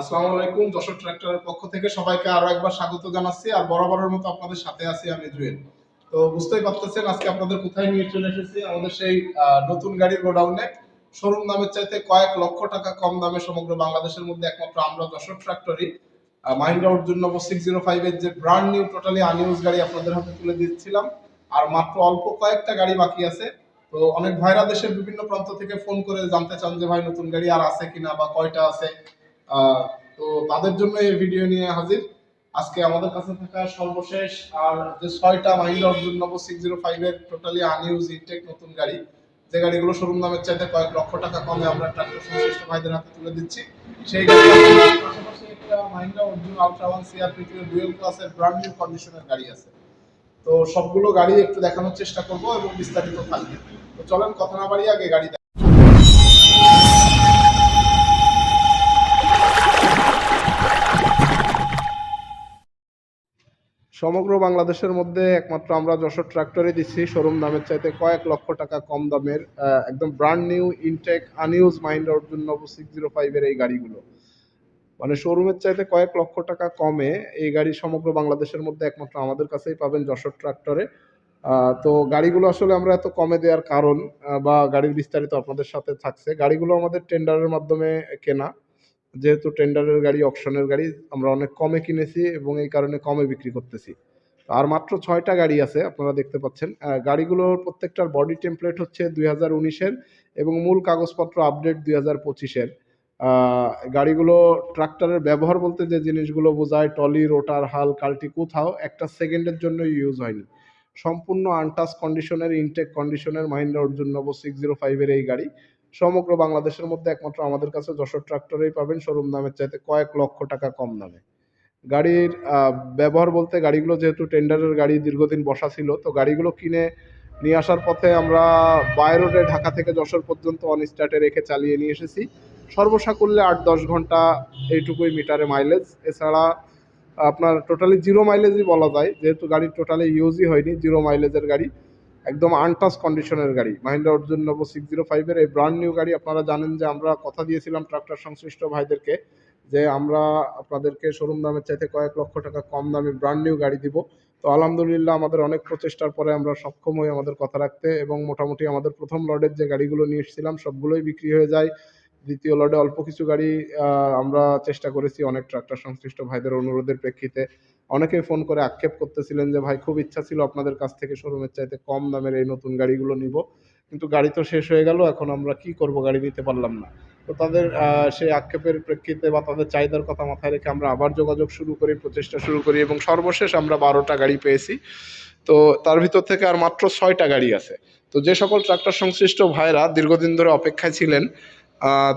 আসসালামু আলাইকুম, যশোর ট্রাক্টরের পক্ষ থেকে সবাইকে আরও একবার স্বাগত জানাচ্ছি। আর বরাবরের মতো আপনাদের সাথে আছি আমি জুয়েল। তো বুঝতেই পারতেছেন, আজকে আপনাদের কোথায় নিয়ে চলে এসেছি? আমাদের সেই নতুন গাড়ির গোডাউনে। শোরুম দামের চাইতে কয়েক লক্ষ টাকা কম দামে সমগ্র বাংলাদেশের মধ্যে একমাত্র আমরা যশোর ট্রাক্টরই। মাহিন্দ্রা অর্জুন নব সিক্স জিরো ফাইভ এর যে ব্র্যান্ড নিউ টোটালি আনইউজ গাড়ি আপনাদের হাতে তুলে দিচ্ছিলাম। আর মাত্র অল্প কয়েকটা গাড়ি বাকি আছে। তো অনেক ভাইরা দেশের বিভিন্ন প্রান্ত থেকে ফোন করে জানতে চান যে ভাই, নতুন গাড়ি আর আছে কিনা বা কয়টা আছে? তো তাদের জন্য এই ভিডিও নিয়ে হাজির। আজকে আমাদের কাছে থাকা সর্বশেষ আর যে ছয়টা Mahindra Arjun Novo six zero five এর টোটালি আনইউজ ইনটেক নতুন গাড়ি, যে গাড়িগুলো শোরুম দামের চাইতে কয়েক লক্ষ টাকা কমে আমরা ট্রাক্টর সংশ্লিষ্ট ভাইদের হাতে তুলে দিচ্ছি। সেই একটা Mahindra Arjun ultra one CRP dual ক্লাসের ব্র্যান্ড নিউ কন্ডিশনের গাড়ি আছে। তো সবগুলো গাড়ি একটু দেখানোর চেষ্টা করব এবং বিস্তারিত থাকবে। তো চলেন, কথা না বাড়িয়ে আগে গাড়ি সমগ্র বাংলাদেশের মধ্যে একমাত্র আমরা যশোর ট্রাক্টরে দিচ্ছি। শোরুম দামের চাইতে কয়েক লক্ষ টাকা কম দামের একদম ব্র্যান্ড নিউ ইনটেক আনইউজ মাইন্ড নব সিক্স জিরো ফাইভের এই গাড়িগুলো। মানে শোরুমের চাইতে কয়েক লক্ষ টাকা কমে এই গাড়ি সমগ্র বাংলাদেশের মধ্যে একমাত্র আমাদের কাছেই পাবেন যশোর ট্রাক্টরে তো গাড়িগুলো আসলে আমরা এত কমে দেওয়ার কারণ বা গাড়ির বিস্তারিত আপনাদের সাথে থাকছে। গাড়িগুলো আমাদের টেন্ডারের মাধ্যমে কেনা। যেহেতু টেন্ডারের গাড়ি অকশনের গাড়ি, আমরা অনেক কমে কিনেছি এবং এই কারণে কমে বিক্রি করতেছি। আর মাত্র ছয়টা গাড়ি আছে, আপনারা দেখতে পাচ্ছেন। গাড়িগুলোর প্রত্যেকটার বডি টেমপ্লেট হচ্ছে দুই হাজার উনিশের এবং মূল কাগজপত্র আপডেট দুই হাজার পঁচিশের। গাড়িগুলো ট্রাক্টরের ব্যবহার বলতে যে জিনিসগুলো বোঝায় টলি রোটার হাল কাল্টি কোথাও, একটা সেকেন্ডের জন্য ইউজ হয়নি। সম্পূর্ণ আনটাচ কন্ডিশনের ইনটেক কন্ডিশনের মাহিন্দ্রা অর্জুন নব সিক্স জিরো ফাইভের এই গাড়ি। সমগ্র বাংলাদেশের মধ্যে একমাত্র আমাদের কাছে যশোর ট্রাক্টরেই পাবেন। শোরুম দামের চাইতে কয়েক লক্ষ টাকা কম দামে। গাড়ির ব্যবহার বলতে গাড়িগুলো যেহেতু টেন্ডারের গাড়ি দীর্ঘদিন বসা ছিল, তো গাড়িগুলো কিনে নিয়ে আসার পথে আমরা বাই রোডে ঢাকা থেকে যশোর পর্যন্ত অন স্টার্টে রেখে চালিয়ে নিয়ে এসেছি। সর্বসাকুল্যে আট দশ ঘণ্টা এইটুকুই মিটারে মাইলেজ এছাড়া আপনার টোটালি জিরো মাইলেজই বলা যায়, যেহেতু গাড়ি টোটালি ইউজই হয়নি জিরো মাইলেজের গাড়ি। একদম আনটাস কন্ডিশনের গাড়ি। মাহিন্দ্রা অর্জুন নব সিক্স জিরো ফাইভের এই ব্রান্ড নিউ গাড়ি। আপনারা জানেন যে আমরা কথা দিয়েছিলাম ট্রাক্টর সংশ্লিষ্ট ভাইদেরকে যে আমরা আপনাদেরকে শোরুম দামের চাইতে কয়েক লক্ষ টাকা কম দামে ব্র্যান্ড নিউ গাড়ি দিব। তো আলহামদুলিল্লাহ আমাদের অনেক প্রচেষ্টার পরে আমরা সক্ষম হই আমাদের কথা রাখতে এবং মোটামুটি আমাদের প্রথম লটের যে গাড়িগুলো নিয়ে এসেছিলাম, সবগুলোই বিক্রি হয়ে যায়। দ্বিতীয় লটে অল্প কিছু গাড়ি আমরা চেষ্টা করেছি অনেক ট্রাক্টর সংশ্লিষ্ট ভাইদের অনুরোধের প্রেক্ষিতে। অনেকেই ফোন করে আক্ষেপ করতেছিলেন যে, ভাই, খুব ইচ্ছা ছিল আপনাদের কাছ থেকে শোরুমের চাইতে কম দামের এই নতুন গাড়িগুলো নিব। কিন্তু গাড়ি তো শেষ হয়ে গেল, এখন আমরা কি করব গাড়ি নিতে পারলাম না। তো তাদের সেই আক্ষেপের প্রেক্ষিতে বা তাদের চাহিদার কথা মাথায় রেখে আমরা আবার যোগাযোগ শুরু করি, প্রচেষ্টা শুরু করি এবং সর্বশেষ আমরা বারোটা গাড়ি পেয়েছি। তো তার ভিতর থেকে আর মাত্র ছয়টা গাড়ি আছে। তো যে সকল ট্রাক্টর সংশ্লিষ্ট ভাইরা দীর্ঘদিন ধরে অপেক্ষায় ছিলেন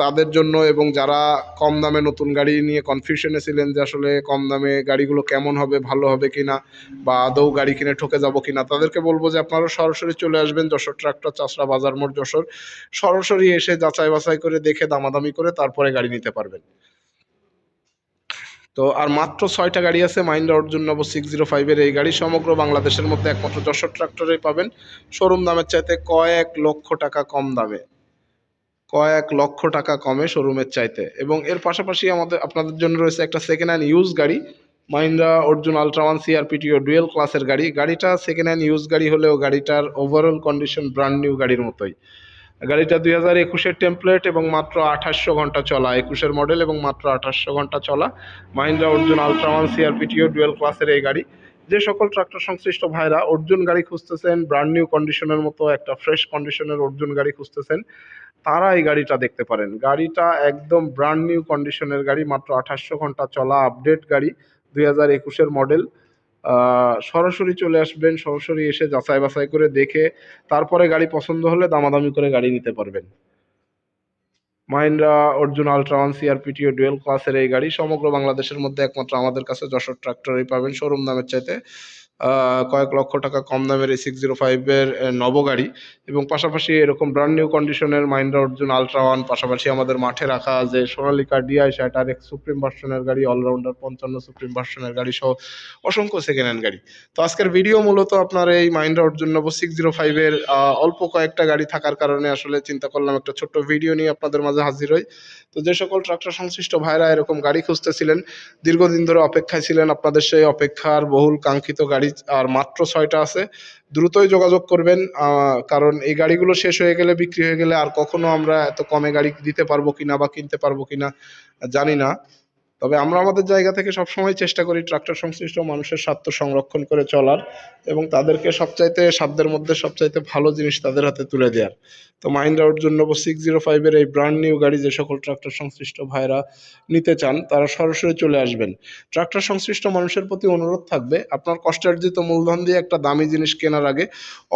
তাদের জন্য এবং যারা কম দামে নতুন গাড়ি নিয়ে কনফিউশনে ছিলেন যে আসলে কম দামে গাড়িগুলো কেমন হবে, ভালো হবে কি না বা আদৌ গাড়ি কিনে ঠকে যাব কি না তাদেরকে বলব যে আপনারা সরাসরি চলে আসবেন যশোর ট্রাক্টর চাষরা বাজার মোড় যশোর। সরাসরি এসে যাচাই বাছাই করে দেখে দামাদামি করে তারপরে গাড়ি নিতে পারবেন। তো আর মাত্র ছয়টা গাড়ি আছে মাইন্ডা অর্জুন নব সিক্স জিরো ফাইভের এই গাড়ি সমগ্র বাংলাদেশের মধ্যে একমাত্র যশোর ট্রাক্টরেই পাবেন। শোরুম দামের চাইতে কয়েক লক্ষ টাকা কম দামে। কয়েক লক্ষ টাকা কমে শোরুমের চাইতে। এবং এর পাশাপাশি আমাদের, আপনাদের জন্য রয়েছে একটা সেকেন্ড হ্যান্ড ইউজ গাড়ি Mahindra Arjun ultra one সিআরপিটিও dual ক্লাসের গাড়ি। গাড়িটা সেকেন্ড হ্যান্ড ইউজ গাড়ি হলেও গাড়িটার ওভারঅল কন্ডিশন ব্র্যান্ড নিউ গাড়ির মতোই। গাড়িটা দুই হাজার একুশের টেমপ্লেট এবং মাত্র আঠাশশো ঘণ্টা চলা, একুশের মডেল এবং মাত্র আঠাশশো ঘণ্টা চলা। Mahindra Arjun ultra one সিআরপিটিও dual ক্লাসের এই গাড়ি। যে সকল ট্রাক্টর সংশ্লিষ্ট ভাইরা অর্জুন গাড়ি খুঁজতেছেন ব্র্যান্ড নিউ কন্ডিশনের মতো একটা ফ্রেশ কন্ডিশনের অর্জুন গাড়ি খুঁজতেছেন, তারা এই গাড়িটা দেখতে পারেন। গাড়িটা একদম ব্র্যান্ড নিউ কন্ডিশনের গাড়ি, মাত্র আঠাশশো ঘণ্টা চলা আপডেট গাড়ি, দুই হাজার একুশের মডেল সরাসরি চলে আসবেন, সরাসরি এসে যাচাই বাছাই করে দেখে, তারপরে গাড়ি পছন্দ হলে দামাদামি করে গাড়ি নিতে পারবেন। Mahindra, Arjun ultra one সিআরপিটিও dual ক্লাসের এই গাড়ি সমগ্র বাংলাদেশের মধ্যে একমাত্র আমাদের কাছে যশোর ট্রাক্টরই পাবেন। শোরুম দামের চাইতে কয়েক লক্ষ টাকা কম দামের এই সিক্স জিরো ফাইভের নব গাড়ি। এবং পাশাপাশি এরকম ব্র্যান্ড নিউ কন্ডিশনের মাইন্ডা অর্জুন আলট্রা ওয়ান পাশাপাশি আমাদের মাঠে রাখা যে সোনালিকা ডিআই শার্ট আর এক্স সুপ্রিম ভার্সনের গাড়ি অলরাউন্ডার পঞ্চান্ন সুপ্রিম ভার্সনের গাড়ি সহ অসংখ্য সেকেন্ড হ্যান্ড গাড়ি। তো আজকের ভিডিও মূলত আপনার এই মাইন্ডা অর্জুন নব সিক্স জিরো ফাইভের অল্প কয়েকটা গাড়ি থাকার কারণে আসলে চিন্তা করলাম একটা ছোট্ট ভিডিও নিয়ে আপনাদের মাঝে হাজির হই। তো যে সকল ট্রাক্টর সংশ্লিষ্ট ভাইরা এরকম গাড়ি খুঁজতেছিলেন, দীর্ঘদিন ধরে অপেক্ষায় ছিলেন, আপনাদের সেই অপেক্ষার বহুল কাঙ্ক্ষিত গাড়ি আর মাত্র ছয়টা আছে, দ্রুতই যোগাযোগ করবেন। কারণ এই গাড়িগুলো শেষ হয়ে গেলে, বিক্রি হয়ে গেলে আর কখনো আমরা এত কমে গাড়ি দিতে পারব কিনা বা কিনতে পারব কিনা জানি না। তবে আমরা আমাদের জায়গা থেকে সবসময় চেষ্টা করি ট্রাক্টর সংশ্লিষ্ট মানুষের স্বার্থ সংরক্ষণ করে চলার এবং তাদেরকে সবচাইতে, সাধ্যের মধ্যে সবচাইতে ভালো জিনিস তাদের হাতে তুলে দেওয়ার তো অর্জুন নব সিক্স জিরো ফাইভের এই ব্র্যান্ড নিউ গাড়ি যে সকল ট্রাক্টর সংশ্লিষ্ট ভাইরা নিতে চান, তারা সরাসরি চলে আসবেন। ট্রাক্টর সংশ্লিষ্ট মানুষের প্রতি অনুরোধ থাকবে, আপনার কষ্টার্জিত মূলধন দিয়ে একটা দামি জিনিস কেনার আগে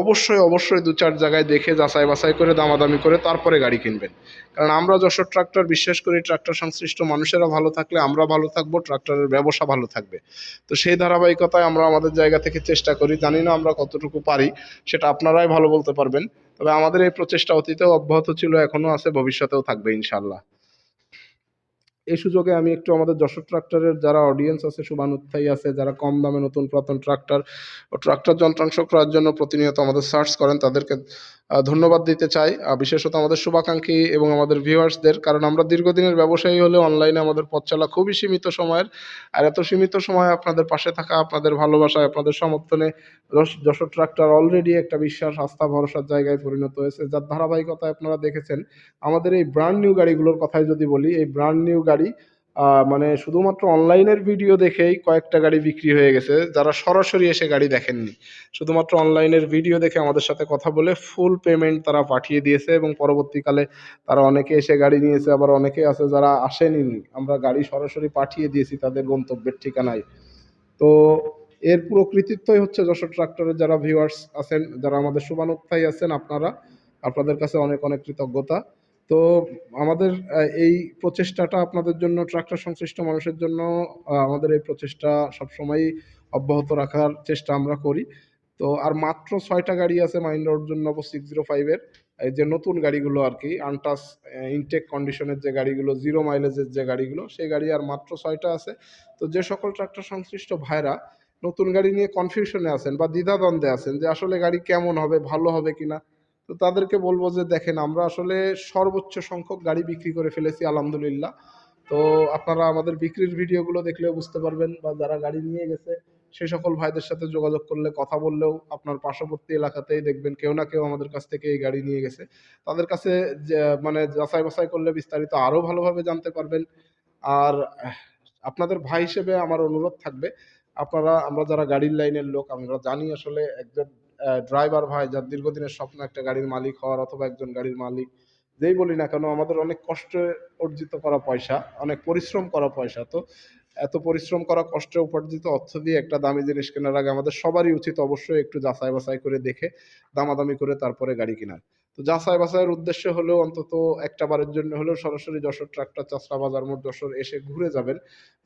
অবশ্যই অবশ্যই দু চার জায়গায় দেখে যাচাই বাছাই করে, দামাদামি করে তারপরে গাড়ি কিনবেন। কারণ আমরা যশোর ট্রাক্টর বিশ্বাস করি ট্রাক্টর সংশ্লিষ্ট মানুষেরা ভালো থাকলে আমরা ভালো থাকব, ট্রাক্টরের ব্যবসা ভালো থাকবে। তো সেই ধারাবাহিকতায় আমরা আমাদের জায়গা থেকে চেষ্টা করি, জানি না আমরা কতটুকু পারি, সেটা আপনারাই ভালো বলতে পারবেন। তবে আমাদের এই প্রচেষ্টা অতীতেও অব্যাহত ছিল এখনও আছে, ভবিষ্যতেও থাকবে ইনশাল্লাহ এই সুযোগে আমি একটু আমাদের যশোর ট্রাক্টরের যারা অডিয়েন্স আছে শুভানুত্থায়ী আছে, যারা কম দামে নতুন পুরাতন ট্রাক্টর ও ট্রাক্টর যন্ত্রাংশ ক্রয়ের জন্য প্রতিনিয়ত আমাদের সার্চ করেন, তাদেরকে ধন্যবাদ দিতে চাই। বিশেষত আমাদের শুভাকাঙ্ক্ষী এবং আমাদের ভিউয়ার্সদের কারণ আমরা দীর্ঘদিনের ব্যবসায়ী হলে অনলাইনে আমাদের পথ চলা খুবই সীমিত সময়ের। আর এত সীমিত সময়ে আপনাদের পাশে থাকা, আপনাদের ভালোবাসায়, আপনাদের সমর্থনে যশ- যশোর ট্রাক্টর অলরেডি একটা বিশ্বাস, আস্থা, ভরসার জায়গায় পরিণত হয়েছে। যার ধারাবাহিকতায় আপনারা দেখেছেন, আমাদের এই ব্র্যান্ড নিউ গাড়িগুলোর কথাই যদি বলি, এই ব্র্যান্ড নিউ গাড়ি মানে শুধুমাত্র অনলাইনের ভিডিও দেখেই কয়েকটা গাড়ি বিক্রি হয়ে গেছে, যারা সরাসরি এসে গাড়ি দেখেননি। শুধুমাত্র অনলাইনের ভিডিও দেখে আমাদের সাথে কথা বলে ফুল পেমেন্ট তারা পাঠিয়ে দিয়েছে এবং পরবর্তীকালে তারা অনেকে এসে গাড়ি নিয়েছে, আবার অনেকে আছে যারা আসেনি আমরা গাড়ি সরাসরি পাঠিয়ে দিয়েছি তাদের গন্তব্যের ঠিকানায়। তো এর পুরো কৃতিত্বই হচ্ছে যশোর ট্রাক্টরের যারা ভিউয়ার্স আছেন, যারা আমাদের শুভানুত্থায়ী আছেন আপনারা, আপনাদের কাছে অনেক অনেক কৃতজ্ঞতা। তো আমাদের এই প্রচেষ্টাটা আপনাদের জন্য, ট্রাক্টর সংশ্লিষ্ট মানুষের জন্য আমাদের এই প্রচেষ্টা সবসময়ই অব্যাহত রাখার চেষ্টা আমরা করি। তো আর মাত্র ছয়টা গাড়ি আছে মাইন্ডার জন্য সিক্স জিরো ফাইভের এই যে নতুন গাড়িগুলো আর কি, আনটাস ইনটেক কন্ডিশনের যে গাড়িগুলো জিরো মাইলেজের যে গাড়িগুলো, সেই গাড়ি আর মাত্র ছয়টা আছে। তো যে সকল ট্রাক্টর সংশ্লিষ্ট ভাইরা নতুন গাড়ি নিয়ে কনফিউশনে আছেন বা দ্বিধাদ্বন্দ্বে আছেন যে আসলে গাড়ি কেমন হবে, ভালো হবে কিনা তো তাদেরকে বলব যে, দেখেন, আমরা আসলে সর্বোচ্চ সংখ্যক গাড়ি বিক্রি করে ফেলেছি, আলহামদুলিল্লাহ। তো আপনারা আমাদের বিক্রির ভিডিওগুলো দেখলেও বুঝতে পারবেন, বা যারা গাড়ি নিয়ে গেছে সেই সকল ভাইদের সাথে যোগাযোগ করলে, কথা বললেও আপনার পার্শ্ববর্তী এলাকাতেই দেখবেন, কেউ না কেউ আমাদের কাছ থেকে এই গাড়ি নিয়ে গেছে। তাদের কাছে মানে যাচাই বাছাই করলে বিস্তারিত আরও ভালোভাবে জানতে পারবেন। আর আপনাদের ভাই হিসেবে আমার অনুরোধ থাকবে, আপনারা, আমরা যারা গাড়ির লাইনের লোক, আমরা জানি আসলে একজন ড্রাইভার ভাই যার দীর্ঘদিনের স্বপ্ন একটা গাড়ির মালিক হওয়ার অথবা একজন গাড়ির মালিক, যেই বলি না কেন, আমাদের অনেক কষ্টে অর্জিত করা পয়সা, অনেক পরিশ্রম করা পয়সা। তো এত পরিশ্রম করা, কষ্টে উপার্জিত অর্থ দিয়ে একটা দামি জিনিস কেনার আগে আমাদের সবারই উচিত অবশ্যই একটু যাচাই বাছাই করে দেখে দামাদামি করে তারপরে গাড়ি কেনার। তো যাচাই বাছাইয়ের উদ্দেশ্য হলেও অন্তত একটা বারের জন্য হলেও সরাসরি যশোর ট্রাক্টর চাষরা বাজার মোট যশোর এসে ঘুরে যাবেন,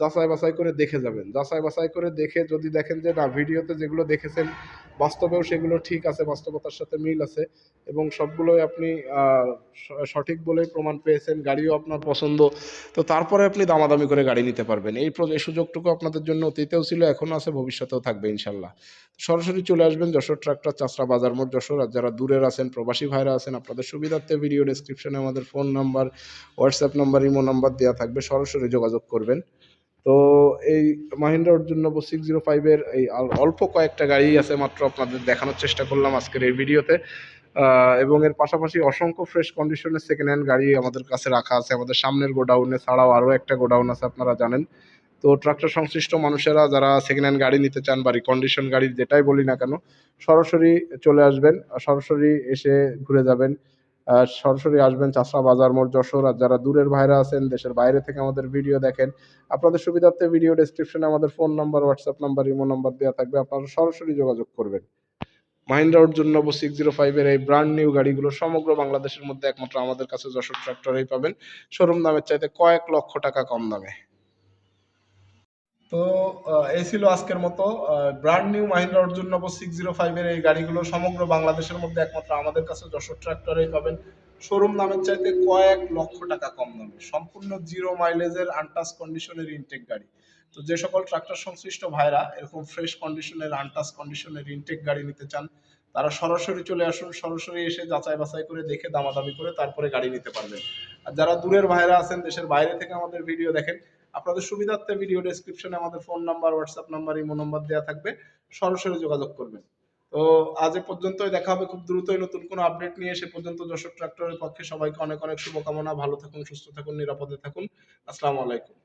যাচাই বাছাই করে দেখে যাবেন। যাচাই বাছাই করে দেখে যদি দেখেন যে না, ভিডিওতে যেগুলো দেখেছেন বাস্তবেও সেগুলো ঠিক আছে, বাস্তবতার সাথে মিল আছে এবং সবগুলোই আপনি সঠিক বলেই প্রমাণ পেয়েছেন, গাড়িও আপনার পছন্দ। তো তারপরে আপনি দামাদামি করে গাড়ি নিতে পারবেন। এই সুযোগটুকু আপনাদের জন্য অতীতেও ছিল এখনও আছে, ভবিষ্যতেও থাকবে ইনশাল্লাহ। সরাসরি চলে আসবেন যশোর ট্রাক্টর চাষরা বাজার মোড় যশোর আর যারা দূরের আছেন, প্রবাসী ভাইরা আছেন, আপনাদের সুবিধার্থে ভিডিও ডেসক্রিপশনে আমাদের phone number WhatsApp number imo number দেওয়া থাকবে, সরাসরি যোগাযোগ করবেন। তো এই মাহিন্দ্রা অর্জুন নব সিক্স জিরো ফাইভের এই অল্প কয়েকটা গাড়ি আছে, মাত্র আপনাদের দেখানোর চেষ্টা করলাম আজকের এই ভিডিওতে। এবং এর পাশাপাশি অসংখ্য ফ্রেশ কন্ডিশনের সেকেন্ড হ্যান্ড গাড়ি আমাদের কাছে রাখা আছে, আমাদের সামনের গোডাউনে ছাড়াও আরও একটা গোডাউন আছে, আপনারা জানেন। তো ট্রাক্টর সংশ্লিষ্ট মানুষেরা যারা সেকেন্ড হ্যান্ড গাড়ি নিতে চান বা রিকন্ডিশন গাড়ি যেটাই বলি না কেন, সরাসরি চলে আসবেন, সরাসরি এসে ঘুরে যাবেন। সরাসরি আসবেন চাষরা বাজার মোড় যশোর। আর যারা দূরের ভাইরা আছেন, দেশের বাইরে থেকে আমাদের ভিডিও দেখেন, আপনাদের সুবিধার্থে ভিডিও ডেসক্রিপশনে আমাদের phone number WhatsApp number imo number দেওয়া থাকবে। আপনারা সরাসরি যোগাযোগ করবেন। মাহিন্দ্রা অর্জুন নব সিক্স জিরো ফাইভের এই ব্র্যান্ড নিউ গাড়িগুলো সমগ্র বাংলাদেশের মধ্যে একমাত্র আমাদের কাছে যশোর ট্রাক্টরেই পাবেন। শোরুম দামের চাইতে কয়েক লক্ষ টাকা কম দামে। তো এই ছিল আজকের মতো। ব্র্যান্ড নিউ মাহিন্দ্রা অর্জুন নব সিক্স জিরো ফাইভের এই গাড়িগুলো সমগ্র বাংলাদেশের মধ্যে একমাত্র আমাদের কাছে যশোর ট্রাক্টরেই পাবেন। শোরুম দামের চাইতে কয়েক লক্ষ টাকা কম দামে। সম্পূর্ণ জিরো মাইলেজের আনটাচ কন্ডিশনের ইনটেক গাড়ি। তো যে সকল ট্রাক্টর সংশ্লিষ্ট ভাইরা এরকম ফ্রেশ কন্ডিশনের আনটাচ কন্ডিশনের ইনটেক গাড়ি নিতে চান, তারা সরাসরি চলে আসুন, সরাসরি এসে যাচাই বাছাই করে দেখে দামাদামি করে তারপরে গাড়ি নিতে পারবেন। আর যারা দূরের ভাইরা আছেন, দেশের বাইরে থেকে আমাদের ভিডিও দেখেন আপনাদের সুবিধার্থে ভিডিও ডেসক্রিপশনে আমাদের phone number WhatsApp number imo number দেওয়া থাকবে। সরাসরি যোগাযোগ করবেন। তো আজ এ পর্যন্তই, দেখা হবে খুব দ্রুতই নতুন কোনো আপডেট নিয়ে। সে পর্যন্ত যশোর ট্রাক্টরের পক্ষে সবাইকে অনেক অনেক শুভকামনা। ভালো থাকুন, সুস্থ থাকুন, নিরাপদে থাকুন। আসসালামু আলাইকুম।